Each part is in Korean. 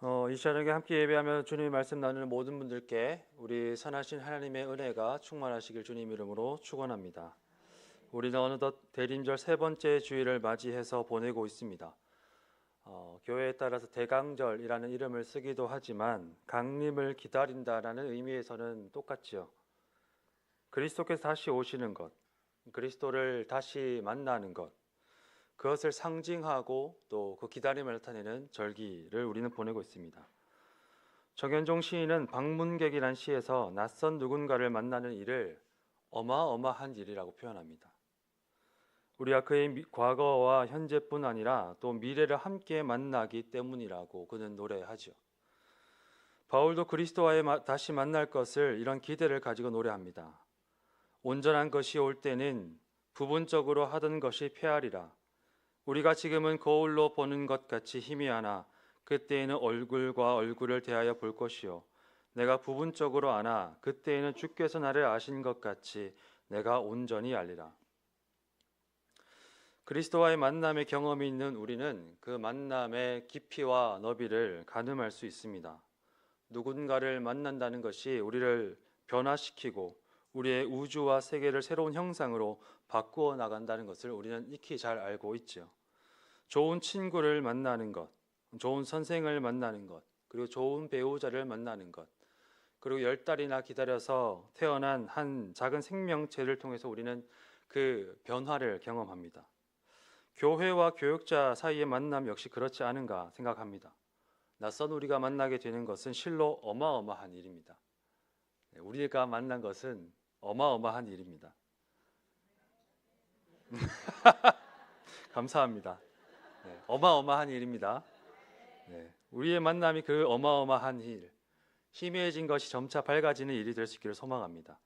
어, 이 시간에 함께 예배하며 주님의 말씀 나누는 모든 분들께 우리 선하신 하나님의 은혜가 충만하시길 주님 이름으로 축원합니다. 우리는 어느덧 대림절 세 번째 주일을 맞이해서 보내고 있습니다. 어, 교회에 따라서 대강절이라는 이름을 쓰기도 하지만 강림을 기다린다라는 의미에서는 똑같지요. 그리스도께서 다시 오시는 것, 그리스도를 다시 만나는 것, 그것을 상징하고 또 그 기다림을 나타내는 절기를 우리는 보내고 있습니다. 정현종 시인은 방문객이란 시에서 낯선 누군가를 만나는 일을 어마어마한 일이라고 표현합니다. 우리가 그의 과거와 현재뿐 아니라 또 미래를 함께 만나기 때문이라고 그는 노래하죠. 바울도 그리스도와의 다시 만날 것을 이런 기대를 가지고 노래합니다. 온전한 것이 올 때는 부분적으로 하던 것이 폐하리라. 우리가 지금은 거울로 보는 것 같이 희미하나 그때에는 얼굴과 얼굴을 대하여 볼 것이요 내가 부분적으로 아나 그때에는 주께서 나를 아신 것 같이 내가 온전히 알리라. 그리스도와의 만남의 경험이 있는 우리는 그 만남의 깊이와 너비를 가늠할 수 있습니다. 누군가를 만난다는 것이 우리를 변화시키고 우리의 우주와 세계를 새로운 형상으로 바꾸어 나간다는 것을 우리는 익히 잘 알고 있죠. 좋은 친구를 만나는 것, 좋은 선생을 만나는 것, 그리고 좋은 배우자를 만나는 것, 그리고 열 달이나 기다려서 태어난 한 작은 생명체를 통해서 우리는 그 변화를 경험합니다. 교회와 교육자 사이의 만남 역시 그렇지 않은가 생각합니다. 낯선 우리가 만나게 되는 것은 실로 어마어마한 일입니다. 네, 우리가 만난 것은 어마어마한 일입니다. 감사합니다. 네, 어마어마한 일입니다. 네, 우리의 만남이 그 어마어마한 일, 희미해진 것이 점차 밝아지는 일이 될 수 있기를 소망합니다.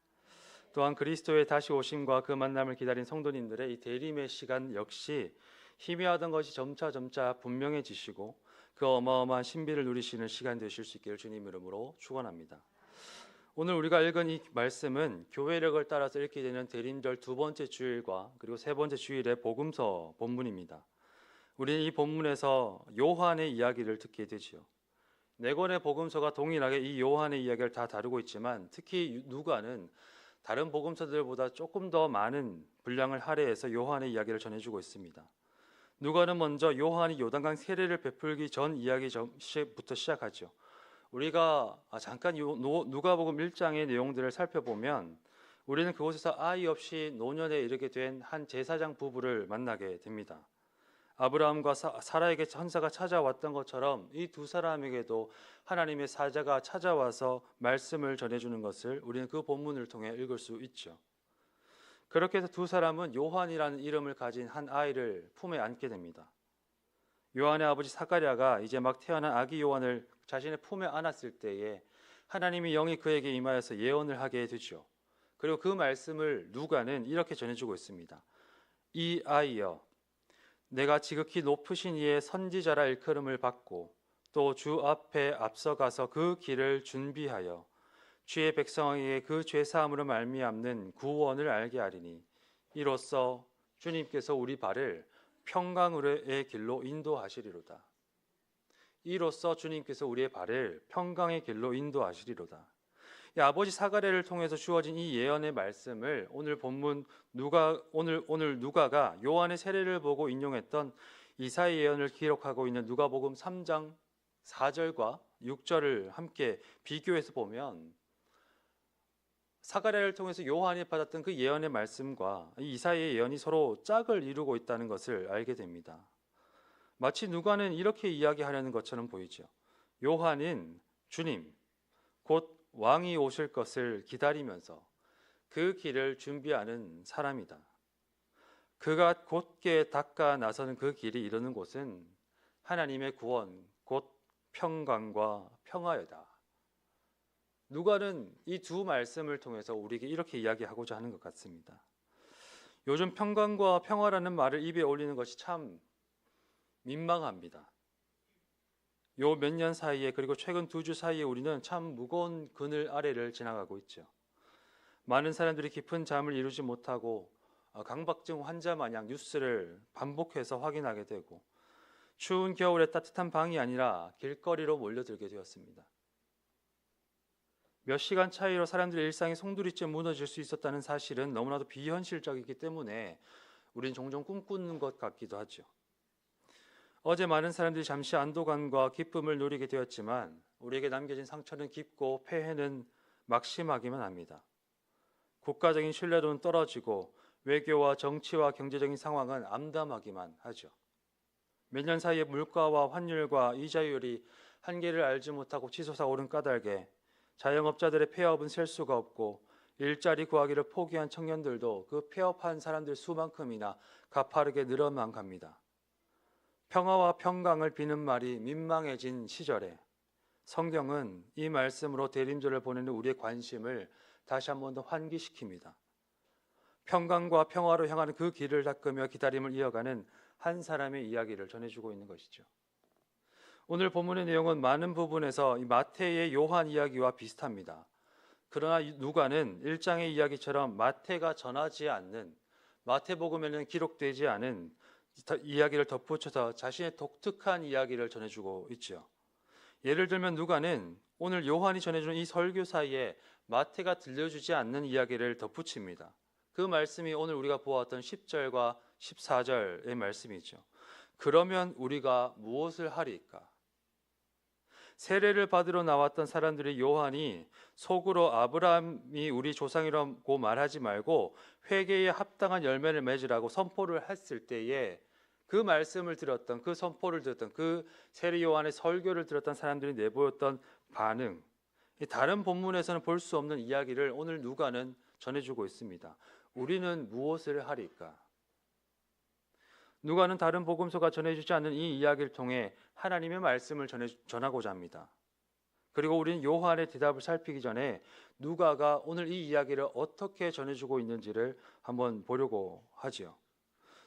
또한 그리스도의 다시 오심과 그 만남을 기다린 성도님들의 이 대림의 시간 역시 희미하던 것이 점차 점차 분명해지시고 그 어마어마한 신비를 누리시는 시간 되실 수 있기를 주님 이름으로 축원합니다. 오늘 우리가 읽은 이 말씀은 교회력을 따라서 읽게 되는 대림절 두 번째 주일과 그리고 세 번째 주일의 복음서 본문입니다. 우리는 이 본문에서 요한의 이야기를 듣게 되지요. 네 권의 복음서가 동일하게 이 요한의 이야기를 다 다루고 있지만 특히 누가는 다른 복음서들보다 조금 더 많은 분량을 할애해서 요한의 이야기를 전해주고 있습니다. 누가는 먼저 요한이 요단강 세례를 베풀기 전 이야기부터 시작하죠. 우리가 잠깐 누가복음 1장의 내용들을 살펴보면 우리는 그곳에서 아이 없이 노년에 이르게 된 한 제사장 부부를 만나게 됩니다. 아브라함과 사라에게 천사가 찾아왔던 것처럼 이 두 사람에게도 하나님의 사자가 찾아와서 말씀을 전해주는 것을 우리는 그 본문을 통해 읽을 수 있죠. 그렇게 해서 두 사람은 요한이라는 이름을 가진 한 아이를 품에 안게 됩니다. 요한의 아버지 사가랴가 이제 막 태어난 아기 요한을 자신의 품에 안았을 때에 하나님이 영이 그에게 임하여서 예언을 하게 되죠. 그리고 그 말씀을 누가는 이렇게 전해주고 있습니다. 이 아이여 내가 지극히 높으신 이의 선지자라 일컬음을 받고 또 주 앞에 앞서가서 그 길을 준비하여 주의 백성에게 그 죄 사함으로 말미암는 구원을 알게 하리니 이로써 주님께서 우리 발을 평강의 길로 인도하시리로다. 이로써 주님께서 우리의 발을 평강의 길로 인도하시리로다. 아버지 사가랴를 통해서 주어진 이 예언의 말씀을 오늘 본문 누가 오늘 오늘 누가가 요한의 세례를 보고 인용했던 이사의 예언을 기록하고 있는 누가복음 3장 4절과 6절을 함께 비교해서 보면 사가랴를 통해서 요한이 받았던 그 예언의 말씀과 이사의 예언이 서로 짝을 이루고 있다는 것을 알게 됩니다. 마치 누가는 이렇게 이야기하려는 것처럼 보이죠. 요한은 주님 곧 왕이 오실 것을 기다리면서 그 길을 준비하는 사람이다. 그가 곧게 닦아 나서는 그 길이 이르는 곳은 하나님의 구원, 곧 평강과 평화여다. 누가는 이 두 말씀을 통해서 우리에게 이렇게 이야기하고자 하는 것 같습니다. 요즘 평강과 평화라는 말을 입에 올리는 것이 참 민망합니다. 요 몇 년 사이에 그리고 최근 두 주 사이에 우리는 참 무거운 그늘 아래를 지나가고 있죠. 많은 사람들이 깊은 잠을 이루지 못하고 어, 강박증 환자 마냥 뉴스를 반복해서 확인하게 되고 추운 겨울에 따뜻한 방이 아니라 길거리로 몰려들게 되었습니다. 몇 시간 차이로 사람들의 일상이 송두리째 무너질 수 있었다는 사실은 너무나도 비현실적이기 때문에 우린 종종 꿈꾸는 것 같기도 하죠. 어제 많은 사람들이 잠시 안도감과 기쁨을 누리게 되었지만 우리에게 남겨진 상처는 깊고 폐해는 막심하기만 합니다. 국가적인 신뢰도는 떨어지고 외교와 정치와 경제적인 상황은 암담하기만 하죠. 몇 년 사이에 물가와 환율과 이자율이 한계를 알지 못하고 치솟아 오른 까닭에 자영업자들의 폐업은 셀 수가 없고 일자리 구하기를 포기한 청년들도 그 폐업한 사람들 수만큼이나 가파르게 늘어만 갑니다. 평화와 평강을 비는 말이 민망해진 시절에 성경은 이 말씀으로 대림절을 보내는 우리의 관심을 다시 한 번 더 환기시킵니다. 평강과 평화로 향하는 그 길을 닦으며 기다림을 이어가는 한 사람의 이야기를 전해주고 있는 것이죠. 오늘 본문의 내용은 많은 부분에서 이 마태의 요한 이야기와 비슷합니다. 그러나 누가는 일장의 이야기처럼 마태가 전하지 않는 마태복음에는 기록되지 않은 이야기를 덧붙여서 자신의 독특한 이야기를 전해주고 있죠. 예를 들면 누가는 오늘 요한이 전해주는 이 설교 사이에 마태가 들려주지 않는 이야기를 덧붙입니다. 그 말씀이 오늘 우리가 보았던 10절과 14절의 말씀이죠. 그러면 우리가 무엇을 하리까? 세례를 받으러 나왔던 사람들이 요한이 속으로 아브라함이 우리 조상이라고 말하지 말고 회개에 합당한 열매를 맺으라고 선포를 했을 때에 그 말씀을 들었던 그 선포를 들었던 그 세례 요한의 설교를 들었던 사람들이 내보였던 반응 다른 본문에서는 볼 수 없는 이야기를 오늘 누가는 전해주고 있습니다. 우리는 무엇을 하리까? 누가는 다른 복음서가 전해주지 않는 이 이야기를 통해 하나님의 말씀을 전해, 전하고자 합니다. 그리고 우리는 요한의 대답을 살피기 전에 누가가 오늘 이 이야기를 어떻게 전해주고 있는지를 한번 보려고 하지요.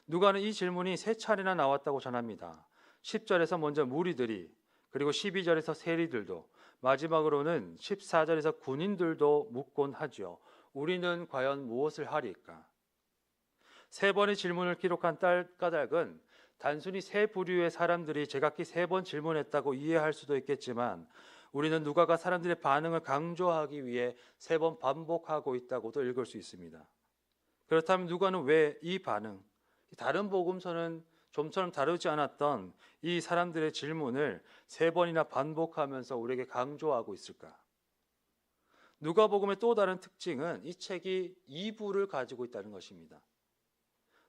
누가는 이 질문이 세 차례나 나왔다고 전합니다. 10절에서 먼저 무리들이 그리고 12절에서 세리들도 마지막으로는 14절에서 군인들도 묻곤 하죠. 우리는 과연 무엇을 하리까? 세 번의 질문을 기록한 딸 까닭은 단순히 세 부류의 사람들이 제각기 세 번 질문했다고 이해할 수도 있겠지만 우리는 누가가 사람들의 반응을 강조하기 위해 세 번 반복하고 있다고도 읽을 수 있습니다. 그렇다면 누가는 왜 이 반응, 다른 복음서는 좀처럼 다루지 않았던 이 사람들의 질문을 세 번이나 반복하면서 우리에게 강조하고 있을까? 누가복음의 또 다른 특징은 이 책이 2부를 가지고 있다는 것입니다.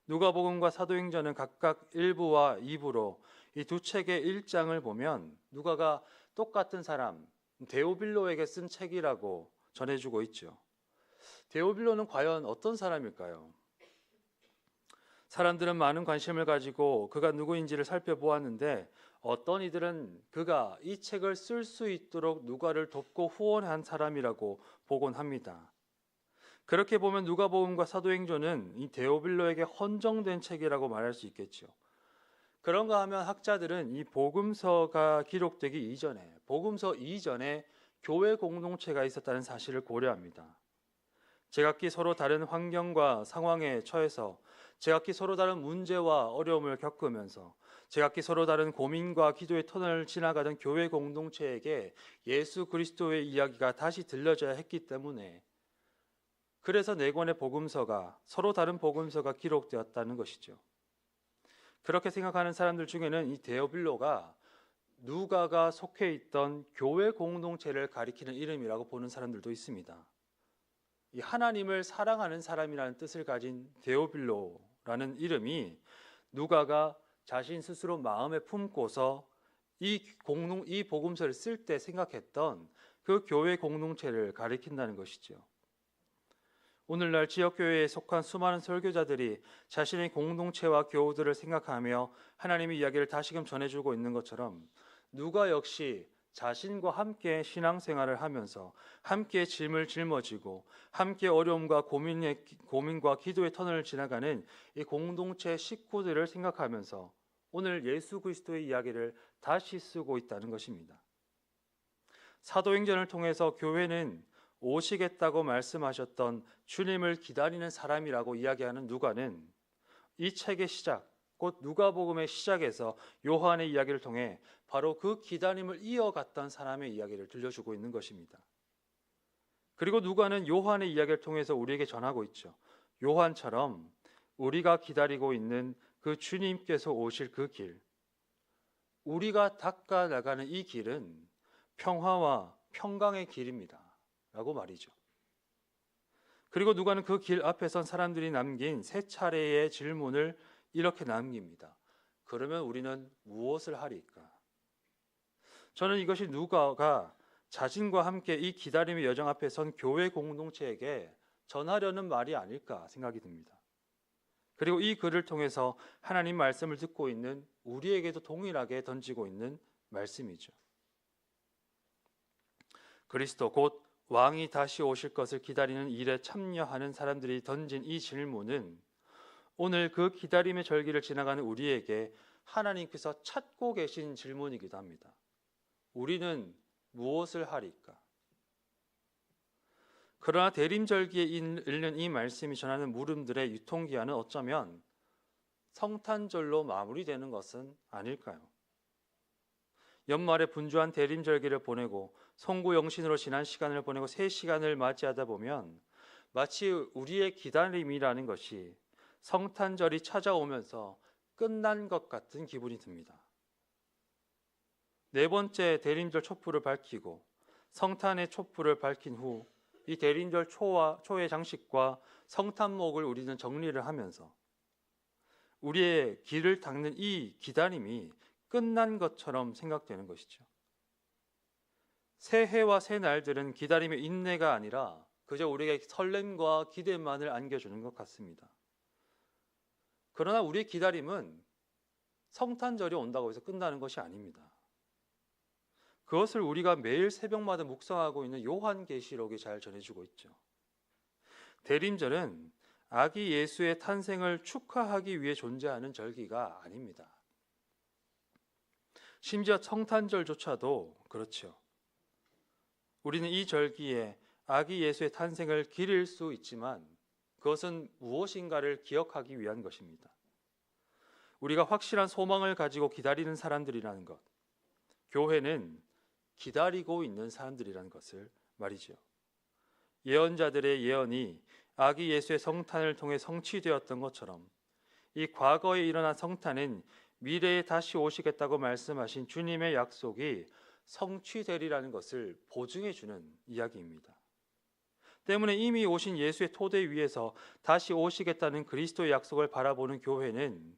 누가복음과 사도행전은 각각 1부와 2부로 이 두 책의 1장을 보면 누가가 똑같은 사람 데오빌로에게 쓴 책이라고 전해주고 있죠. 데오빌로는 과연 어떤 사람일까요? 사람들은 많은 관심을 가지고 그가 누구인지를 살펴보았는데 어떤 이들은 그가 이 책을 쓸 수 있도록 누가를 돕고 후원한 사람이라고 보곤 합니다. 그렇게 보면 누가복음과 사도행전은 이 데오빌로에게 헌정된 책이라고 말할 수 있겠죠. 그런가 하면 학자들은 이 복음서가 기록되기 이전에 복음서 이전에 교회 공동체가 있었다는 사실을 고려합니다. 제각기 서로 다른 환경과 상황에 처해서 제각기 서로 다른 문제와 어려움을 겪으면서 제각기 서로 다른 고민과 기도의 터널을 지나가던 교회 공동체에게 예수 그리스도의 이야기가 다시 들려져야 했기 때문에 그래서 네 권의 복음서가 서로 다른 복음서가 기록되었다는 것이죠. 그렇게 생각하는 사람들 중에는 이 데오빌로가 누가가 속해 있던 교회 공동체를 가리키는 이름이라고 보는 사람들도 있습니다. 이 하나님을 사랑하는 사람이라는 뜻을 가진 데오빌로라는 이름이 누가가 자신 스스로 마음에 품고서 이 공동 이 복음서를 쓸 때 생각했던 그 교회 공동체를 가리킨다는 것이죠. 오늘날 지역교회에 속한 수많은 설교자들이 자신의 공동체와 교우들을 생각하며 하나님의 이야기를 다시금 전해주고 있는 것처럼 누가 역시 자신과 함께 신앙생활을 하면서 함께 짐을 짊어지고 함께 어려움과 고민의, 고민과 기도의 터널을 지나가는 이 공동체 식구들을 생각하면서 오늘 예수 그리스도의 이야기를 다시 쓰고 있다는 것입니다. 사도행전을 통해서 교회는 오시겠다고 말씀하셨던 주님을 기다리는 사람이라고 이야기하는 누가는 이 책의 시작, 곧 누가복음의 시작에서 요한의 이야기를 통해 바로 그 기다림을 이어갔던 사람의 이야기를 들려주고 있는 것입니다. 그리고 누가는 요한의 이야기를 통해서 우리에게 전하고 있죠. 요한처럼 우리가 기다리고 있는 그 주님께서 오실 그 길, 우리가 닦아 나가는 이 길은 평화와 평강의 길입니다. 라고 말이죠. 그리고 누가는 그 길 앞에 선 사람들이 남긴 세 차례의 질문을 이렇게 남깁니다. 그러면 우리는 무엇을 하리까? 저는 이것이 누가가 자신과 함께 이 기다림의 여정 앞에 선 교회 공동체에게 전하려는 말이 아닐까 생각이 듭니다. 그리고 이 글을 통해서 하나님 말씀을 듣고 있는 우리에게도 동일하게 던지고 있는 말씀이죠. 그리스도 곧 왕이 다시 오실 것을 기다리는 일에 참여하는 사람들이 던진 이 질문은 오늘 그 기다림의 절기를 지나가는 우리에게 하나님께서 찾고 계신 질문이기도 합니다. 우리는 무엇을 하리까? 그러나 대림절기에 읽는 이 말씀이 전하는 물음들의 유통기한은 어쩌면 성탄절로 마무리되는 것은 아닐까요? 연말에 분주한 대림절기를 보내고 송구영신으로 지난 시간을 보내고 새 시간을 맞이하다 보면 마치 우리의 기다림이라는 것이 성탄절이 찾아오면서 끝난 것 같은 기분이 듭니다. 네 번째 대림절 촛불을 밝히고 성탄의 촛불을 밝힌 후 이 대림절 초와 초의 장식과 성탄목을 우리는 정리를 하면서 우리의 길을 닦는 이 기다림이 끝난 것처럼 생각되는 것이죠. 새해와 새 날들은 기다림의 인내가 아니라 그저 우리에게 설렘과 기대만을 안겨주는 것 같습니다. 그러나 우리의 기다림은 성탄절이 온다고 해서 끝나는 것이 아닙니다. 그것을 우리가 매일 새벽마다 묵상하고 있는 요한계시록이 잘 전해주고 있죠. 대림절은 아기 예수의 탄생을 축하하기 위해 존재하는 절기가 아닙니다. 심지어 성탄절조차도 그렇죠. 우리는 이 절기에 아기 예수의 탄생을 기릴 수 있지만 그것은 무엇인가를 기억하기 위한 것입니다. 우리가 확실한 소망을 가지고 기다리는 사람들이라는 것. 교회는 기다리고 있는 사람들이라는 것을 말이죠. 예언자들의 예언이 아기 예수의 성탄을 통해 성취되었던 것처럼 이 과거에 일어난 성탄은 미래에 다시 오시겠다고 말씀하신 주님의 약속이 성취되리라는 것을 보증해 주는 이야기입니다. 때문에 이미 오신 예수의 토대 위에서 다시 오시겠다는 그리스도의 약속을 바라보는 교회는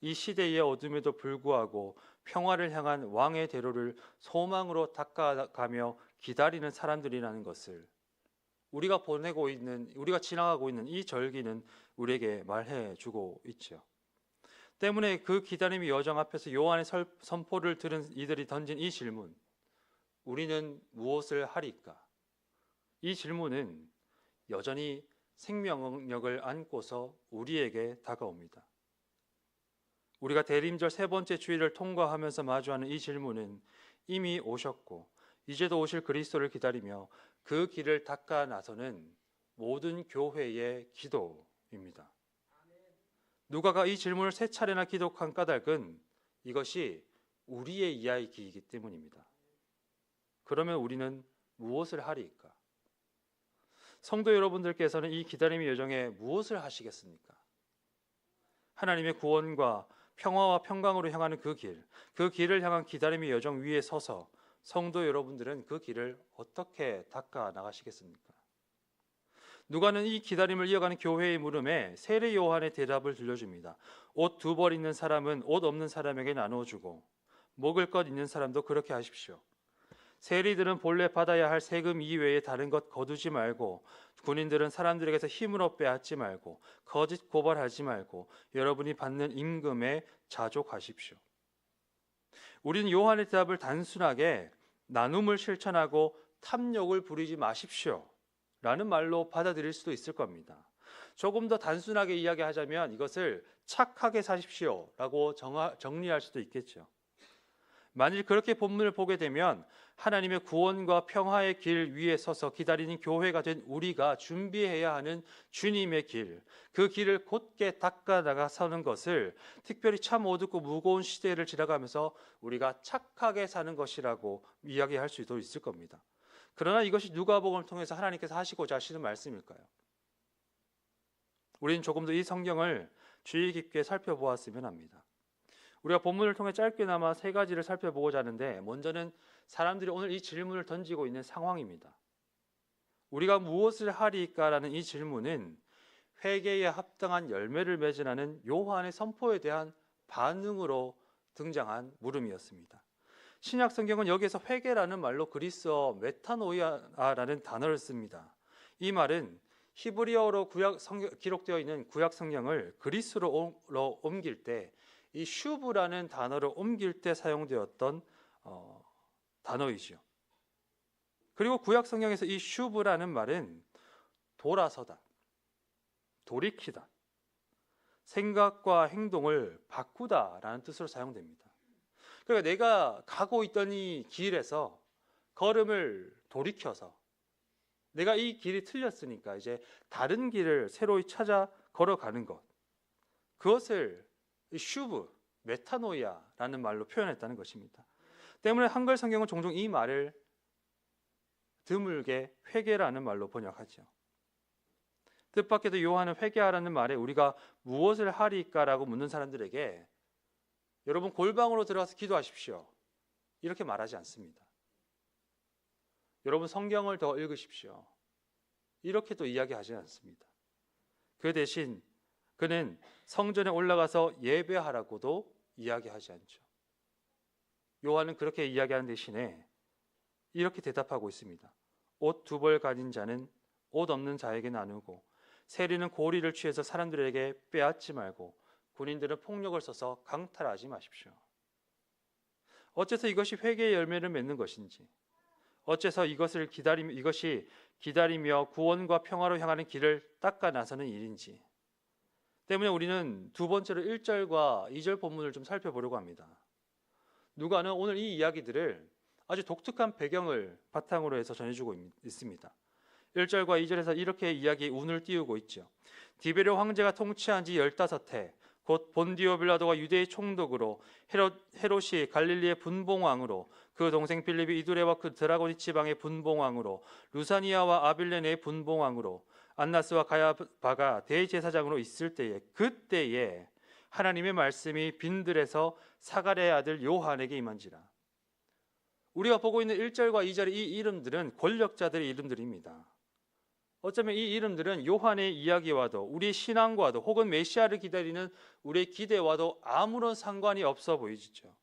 이 시대의 어둠에도 불구하고 평화를 향한 왕의 대로를 소망으로 닦아가며 기다리는 사람들이라는 것을 우리가 보내고 있는 우리가 지나가고 있는 이 절기는 우리에게 말해 주고 있죠. 때문에 그 기다림의 여정 앞에서 요한의 선포를 들은 이들이 던진 이 질문 우리는 무엇을 하리까? 이 질문은 여전히 생명력을 안고서 우리에게 다가옵니다. 우리가 대림절 세 번째 주일을 통과하면서 마주하는 이 질문은 이미 오셨고 이제도 오실 그리스도를 기다리며 그 길을 닦아 나서는 모든 교회의 기도입니다. 누가가 이 질문을 세 차례나 기독한 까닭은 이것이 우리의 이야기이기 때문입니다. 그러면 우리는 무엇을 하리까? 성도 여러분들께서는 이 기다림의 여정에 무엇을 하시겠습니까? 하나님의 구원과 평화와 평강으로 향하는 그 길, 그 길을 향한 기다림의 여정 위에 서서 성도 여러분들은 그 길을 어떻게 닦아 나가시겠습니까? 누가는 이 기다림을 이어가는 교회의 물음에 세례 요한의 대답을 들려줍니다. 옷 두 벌 있는 사람은 옷 없는 사람에게 나누어 주고 먹을 것 있는 사람도 그렇게 하십시오. 세리들은 본래 받아야 할 세금 이외에 다른 것 거두지 말고 군인들은 사람들에게서 힘으로 빼앗지 말고 거짓 고발하지 말고 여러분이 받는 임금에 자족하십시오. 우리는 요한의 대답을 단순하게 나눔을 실천하고 탐욕을 부리지 마십시오. 라는 말로 받아들일 수도 있을 겁니다. 조금 더 단순하게 이야기하자면 이것을 착하게 사십시오. 라고 정리할 수도 있겠죠. 만일 그렇게 본문을 보게 되면 하나님의 구원과 평화의 길 위에 서서 기다리는 교회가 된 우리가 준비해야 하는 주님의 길, 그 길을 곧게 닦아 나가 서는 것을 특별히 참 어둡고 무거운 시대를 지나가면서 우리가 착하게 사는 것이라고 이야기할 수도 있을 겁니다. 그러나 이것이 누가복음을 통해서 하나님께서 하시고자 하시는 말씀일까요? 우리는 조금 더 이 성경을 주의 깊게 살펴보았으면 합니다. 우리가 본문을 통해 짧게나마 세 가지를 살펴보고자 하는데 먼저는 사람들이 오늘 이 질문을 던지고 있는 상황입니다. 우리가 무엇을 하리까라는 이 질문은 회개에 합당한 열매를 맺으라는 요한의 선포에 대한 반응으로 등장한 물음이었습니다. 신약 성경은 여기에서 회개라는 말로 그리스어 메타노이아라는 단어를 씁니다. 이 말은 히브리어로 구약 성경, 기록되어 있는 구약 성경을 그리스로 옮길 때 이 슈브라는 단어를 옮길 때 사용되었던 어, 단어이죠. 그리고 구약 성경에서 이 슈브라는 말은 돌아서다, 돌이키다, 생각과 행동을 바꾸다라는 뜻으로 사용됩니다. 그러니까 내가 가고 있던 이 길에서 걸음을 돌이켜서 내가 이 길이 틀렸으니까 이제 다른 길을 새로이 찾아 걸어가는 것. 그것을 슈브, 메타노이아라는 말로 표현했다는 것입니다. 때문에 한글 성경은 종종 이 말을 드물게 회개라는 말로 번역하죠. 뜻밖에도 요한은 회개하라는 말에 우리가 무엇을 하리까라고 묻는 사람들에게 여러분 골방으로 들어가서 기도하십시오. 이렇게 말하지 않습니다. 여러분 성경을 더 읽으십시오. 이렇게도 이야기하지 않습니다. 그 대신 그는 성전에 올라가서 예배하라고도 이야기하지 않죠. 요한은 그렇게 이야기하는 대신에 이렇게 대답하고 있습니다. 옷 두 벌 가진 자는 옷 없는 자에게 나누고 세리는 고리를 취해서 사람들에게 빼앗지 말고 군인들은 폭력을 써서 강탈하지 마십시오. 어째서 이것이 회개의 열매를 맺는 것인지 어째서 이것을 기다리며 이것이 기다리며 구원과 평화로 향하는 길을 닦아 나서는 일인지 때문에 우리는 두 번째로 1절과 2절 본문을 좀 살펴보려고 합니다. 누가는 오늘 이 이야기들을 아주 독특한 배경을 바탕으로 해서 전해주고 있습니다. 1절과 2절에서 이렇게 이야기 운을 띄우고 있죠. 디베르 황제가 통치한 지 15해 곧 본디오 빌라도가 유대의 총독으로 헤롯, 헤롯이 갈릴리의 분봉왕으로 그 동생 빌립이 이두레와 그 드라고니 지방의 분봉왕으로 루사니아와 아빌레네의 분봉왕으로 안나스와 가야바가 대제사장으로 있을 때에 그때에 하나님의 말씀이 빈들에서 사가랴의 아들 요한에게 임한지라 우리가 보고 있는 1절과 2절의 이 이름들은 권력자들의 이름들입니다. 어쩌면 이 이름들은 요한의 이야기와도 우리 신앙과도 혹은 메시아를 기다리는 우리의 기대와도 아무런 상관이 없어 보이죠.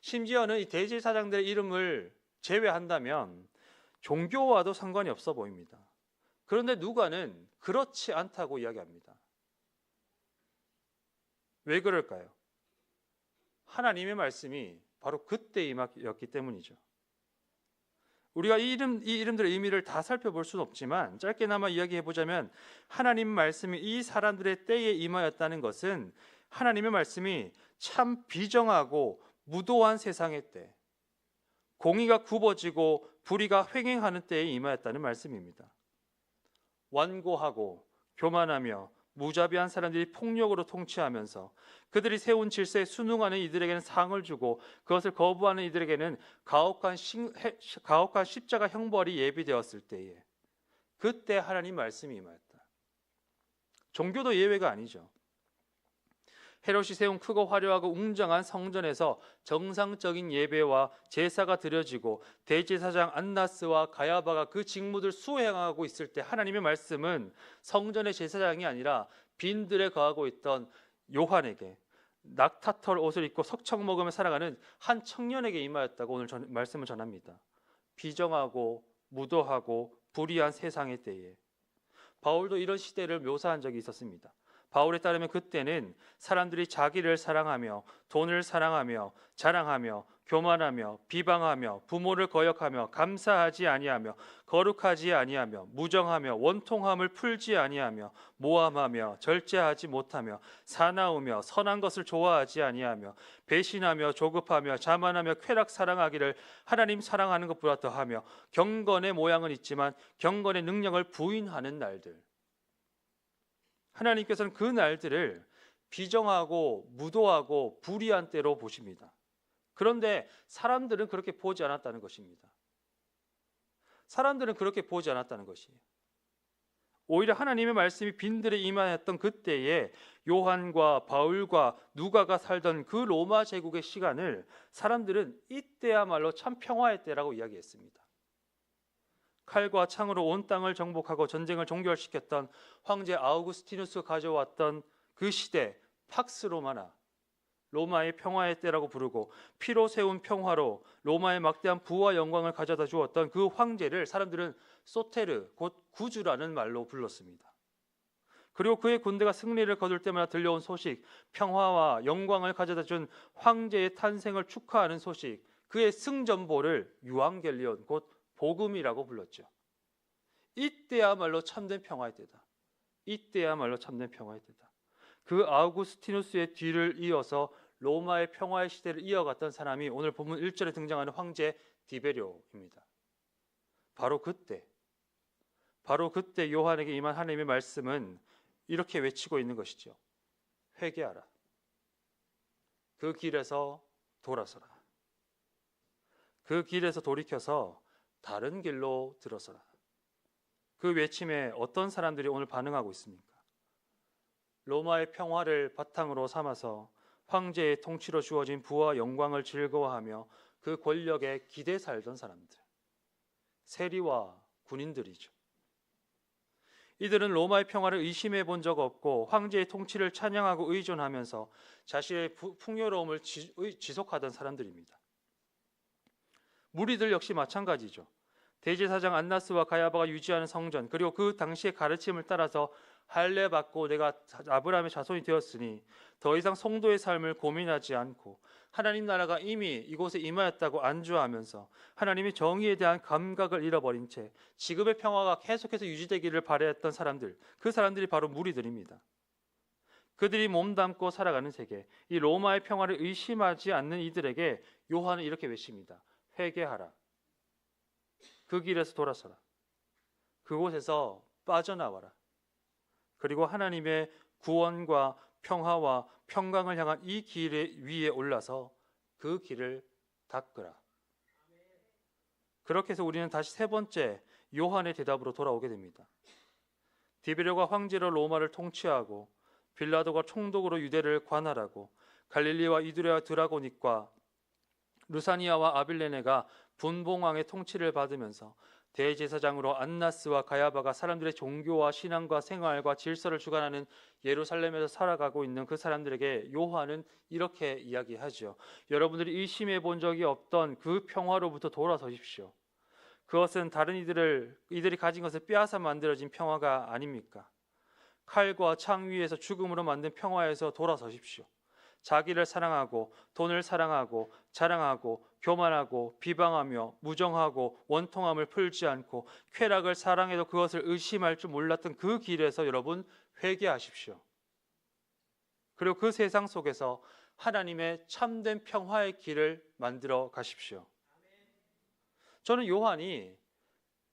심지어는 이 대제사장들의 이름을 제외한다면 종교와도 상관이 없어 보입니다. 그런데 누가는 그렇지 않다고 이야기합니다. 왜 그럴까요? 하나님의 말씀이 바로 그때 임했기 때문이죠. 우리가 이 이름 이 이름들의 의미를 다 살펴볼 수는 없지만 짧게나마 이야기해 보자면 하나님 말씀이 이 사람들의 때에 임하였다는 것은 하나님의 말씀이 참 비정하고 무도한 세상의 때, 공의가 굽어지고 불의가 횡행하는 때에 임하였다는 말씀입니다. 완고하고 교만하며 무자비한 사람들이 폭력으로 통치하면서 그들이 세운 질서에 순응하는 이들에게는 상을 주고 그것을 거부하는 이들에게는 가혹한, 신, 가혹한 십자가 형벌이 예비되었을 때에 그때 하나님 말씀이 임하였다. 종교도 예외가 아니죠. 헤롯이 세운 크고 화려하고 웅장한 성전에서 정상적인 예배와 제사가 드려지고 대제사장 안나스와 가야바가 그 직무들 수행하고 있을 때 하나님의 말씀은 성전의 제사장이 아니라 빈들에 거하고 있던 요한에게 낙타털 옷을 입고 석청 먹으며 살아가는 한 청년에게 임하였다고 오늘 전, 말씀을 전합니다. 비정하고 무도하고 불의한 세상의 때에 바울도 이런 시대를 묘사한 적이 있었습니다. 바울에 따르면 그때는 사람들이 자기를 사랑하며 돈을 사랑하며 자랑하며 교만하며 비방하며 부모를 거역하며 감사하지 아니하며 거룩하지 아니하며 무정하며 원통함을 풀지 아니하며 모함하며 절제하지 못하며 사나우며 선한 것을 좋아하지 아니하며 배신하며 조급하며 자만하며 쾌락 사랑하기를 하나님 사랑하는 것보다 더하며 경건의 모양은 있지만 경건의 능력을 부인하는 날들 하나님께서는 그 날들을 비정하고 무도하고 불의한 때로 보십니다. 그런데 사람들은 그렇게 보지 않았다는 것입니다. 사람들은 그렇게 보지 않았다는 것이에요. 오히려 하나님의 말씀이 빈들에 임하였던 그때에 요한과 바울과 누가가 살던 그 로마 제국의 시간을 사람들은 이때야말로 참 평화의 때라고 이야기했습니다. 칼과 창으로 온 땅을 정복하고 전쟁을 종결시켰던 황제 아우구스티누스가 가져왔던 그 시대 팍스 로마나 로마의 평화의 때라고 부르고 피로 세운 평화로 로마의 막대한 부와 영광을 가져다 주었던 그 황제를 사람들은 소테르 곧 구주라는 말로 불렀습니다. 그리고 그의 군대가 승리를 거둘 때마다 들려온 소식, 평화와 영광을 가져다 준 황제의 탄생을 축하하는 소식, 그의 승전보를 유앙겔리온 곧 복음이라고 불렀죠. 이때야말로 참된 평화의 때다. 이때야말로 참된 평화의 때다. 그 아우구스티누스의 뒤를 이어서 로마의 평화의 시대를 이어갔던 사람이 오늘 본문 1절에 등장하는 황제 디베료입니다. 바로 그때 바로 그때 요한에게 임한 하나님의 말씀은 이렇게 외치고 있는 것이죠. 회개하라. 그 길에서 돌아서라. 그 길에서 돌이켜서 다른 길로 들어서라. 그 외침에 어떤 사람들이 오늘 반응하고 있습니까? 로마의 평화를 바탕으로 삼아서 황제의 통치로 주어진 부와 영광을 즐거워하며 그 권력에 기대 살던 사람들. 세리와 군인들이죠. 이들은 로마의 평화를 의심해 본 적 없고 황제의 통치를 찬양하고 의존하면서 자신의 풍요로움을 지속하던 사람들입니다. 무리들 역시 마찬가지죠. 대제사장 안나스와 가야바가 유지하는 성전 그리고 그 당시의 가르침을 따라서 할례 받고 내가 아브라함의 자손이 되었으니 더 이상 성도의 삶을 고민하지 않고 하나님 나라가 이미 이곳에 임하였다고 안주하면서 하나님의 정의에 대한 감각을 잃어버린 채 지금의 평화가 계속해서 유지되기를 바랬던 사람들 그 사람들이 바로 무리들입니다. 그들이 몸담고 살아가는 세계 이 로마의 평화를 의심하지 않는 이들에게 요한은 이렇게 외칩니다. 회개하라. 그 길에서 돌아서라. 그곳에서 빠져나와라. 그리고 하나님의 구원과 평화와 평강을 향한 이 길 위에 올라서 그 길을 닦으라. 그렇게 해서 우리는 다시 세 번째 요한의 대답으로 돌아오게 됩니다. 디베료가 황제로 로마를 통치하고 빌라도가 총독으로 유대를 관할하고 갈릴리와 이두레와 드라고닉과 루사니아와 아빌레네가 분봉왕의 통치를 받으면서 대제사장으로 안나스와 가야바가 사람들의 종교와 신앙과 생활과 질서를 주관하는 예루살렘에서 살아가고 있는 그 사람들에게 요한은 이렇게 이야기하죠. 여러분들이 의심해 본 적이 없던 그 평화로부터 돌아서십시오. 그것은 다른 이들을 이들이 가진 것을 빼앗아 만들어진 평화가 아닙니까? 칼과 창 위에서 죽음으로 만든 평화에서 돌아서십시오. 자기를 사랑하고 돈을 사랑하고 자랑하고 교만하고 비방하며 무정하고 원통함을 풀지 않고 쾌락을 사랑해도 그것을 의심할 줄 몰랐던 그 길에서 여러분 회개하십시오. 그리고 그 세상 속에서 하나님의 참된 평화의 길을 만들어 가십시오. 저는 요한이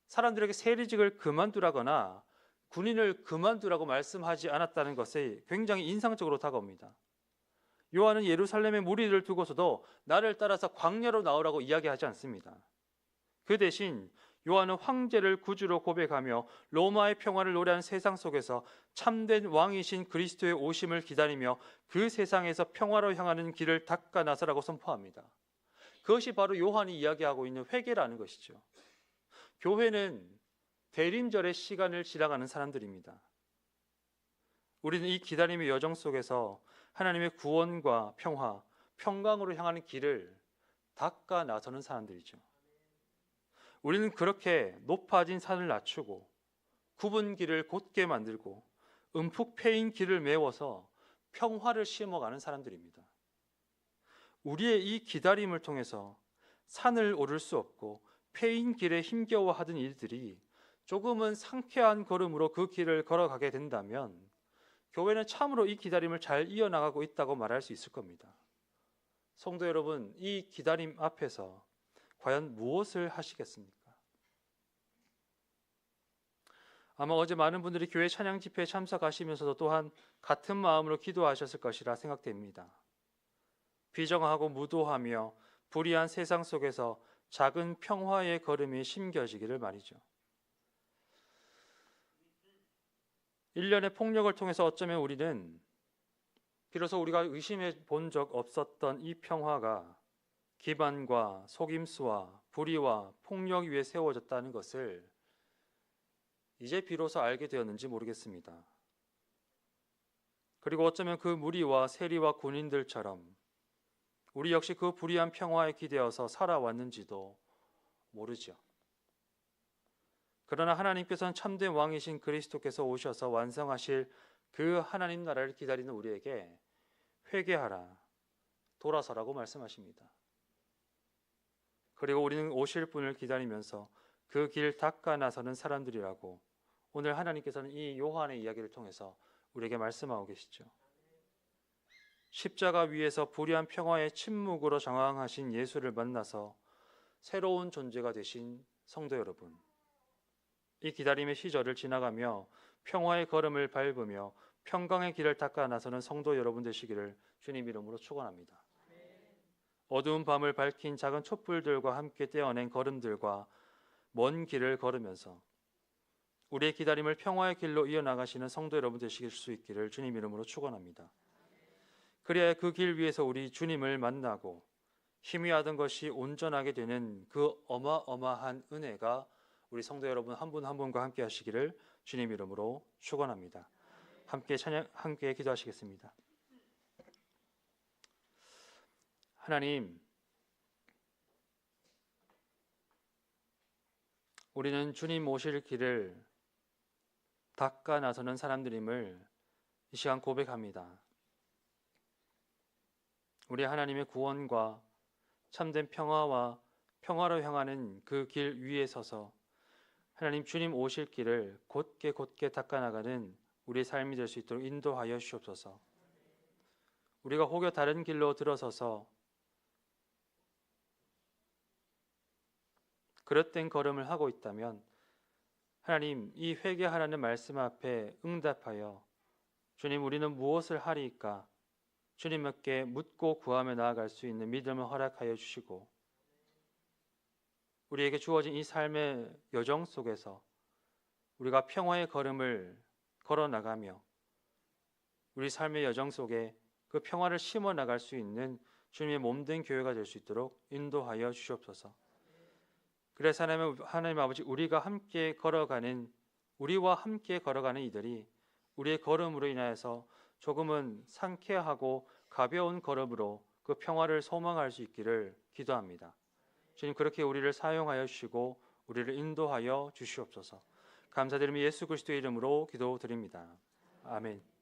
사람들에게 세리직을 그만두라거나 군인을 그만두라고 말씀하지 않았다는 것에 굉장히 인상적으로 다가옵니다. 요한은 예루살렘의 무리를 두고서도 나를 따라서 광야로 나오라고 이야기하지 않습니다. 그 대신 요한은 황제를 구주로 고백하며 로마의 평화를 노래한 세상 속에서 참된 왕이신 그리스도의 오심을 기다리며 그 세상에서 평화로 향하는 길을 닦아 나서라고 선포합니다. 그것이 바로 요한이 이야기하고 있는 회개라는 것이죠. 교회는 대림절의 시간을 지나가는 사람들입니다. 우리는 이 기다림의 여정 속에서 하나님의 구원과 평화, 평강으로 향하는 길을 닦아 나서는 사람들이죠. 우리는 그렇게 높아진 산을 낮추고 굽은 길을 곧게 만들고 음푹 패인 길을 메워서 평화를 심어가는 사람들입니다. 우리의 이 기다림을 통해서 산을 오를 수 없고 폐인 길에 힘겨워하던 일들이 조금은 상쾌한 걸음으로 그 길을 걸어가게 된다면 교회는 참으로 이 기다림을 잘 이어나가고 있다고 말할 수 있을 겁니다. 성도 여러분, 이 기다림 앞에서 과연 무엇을 하시겠습니까? 아마 어제 많은 분들이 교회 찬양 집회에 참석하시면서도 또한 같은 마음으로 기도하셨을 것이라 생각됩니다. 비정하고 무도하며 불의한 세상 속에서 작은 평화의 걸음이 심겨지기를 말이죠. 일련의 폭력을 통해서 어쩌면 우리는 비로소 우리가 의심해 본 적 없었던 이 평화가 기반과 속임수와 불의와 폭력 위에 세워졌다는 것을 이제 비로소 알게 되었는지 모르겠습니다. 그리고 어쩌면 그 무리와 세리와 군인들처럼 우리 역시 그 불의한 평화에 기대어서 살아왔는지도 모르죠. 그러나 하나님께서는 참된 왕이신 그리스도께서 오셔서 완성하실 그 하나님 나라를 기다리는 우리에게 회개하라, 돌아서라고 말씀하십니다. 그리고 우리는 오실 분을 기다리면서 그 길 닦아 나서는 사람들이라고 오늘 하나님께서는 이 요한의 이야기를 통해서 우리에게 말씀하고 계시죠. 십자가 위에서 불의한 평화의 침묵으로 정황하신 예수를 만나서 새로운 존재가 되신 성도 여러분. 이 기다림의 시절을 지나가며 평화의 걸음을 밟으며 평강의 길을 닦아 나서는 성도 여러분 되시기를 주님 이름으로 축원합니다. 어두운 밤을 밝힌 작은 촛불들과 함께 떼어낸 걸음들과 먼 길을 걸으면서 우리의 기다림을 평화의 길로 이어나가시는 성도 여러분 되실 수 있기를 주님 이름으로 축원합니다. 그래야 그 길 위에서 우리 주님을 만나고 희미하던 것이 온전하게 되는 그 어마어마한 은혜가 우리 성도 여러분 한분한 분과 함께 하시기를 주님 이름으로 축원합니다. 함께 찬양 함께 기도하시겠습니다. 하나님 우리는 주님 오실 길을 닦아 나서는 사람들임을 이 시간 고백합니다. 우리 하나님의 구원과 참된 평화와 평화로 향하는 그 길 위에 서서 하나님 주님 오실 길을 곧게 곧게 닦아 나가는 우리의 삶이 될 수 있도록 인도하여 주옵소서. 우리가 혹여 다른 길로 들어서서 그릇된 걸음을 하고 있다면 하나님 이 회개하라는 말씀 앞에 응답하여 주님 우리는 무엇을 하리까 주님께 묻고 구하며 나아갈 수 있는 믿음을 허락하여 주시고 우리에게 주어진 이 삶의 여정 속에서 우리가 평화의 걸음을 걸어 나가며 우리 삶의 여정 속에 그 평화를 심어 나갈 수 있는 주님의 몸된 교회가 될 수 있도록 인도하여 주시옵소서. 그래서 하나님, 하나님 아버지 우리가 함께 걸어가는 우리와 함께 걸어가는 이들이 우리의 걸음으로 인하여서 조금은 상쾌하고 가벼운 걸음으로 그 평화를 소망할 수 있기를 기도합니다. 주님 그렇게 우리를 사용하여 주시고 우리를 인도하여 주시옵소서. 감사드리며 예수 그리스도의 이름으로 기도드립니다. 아멘.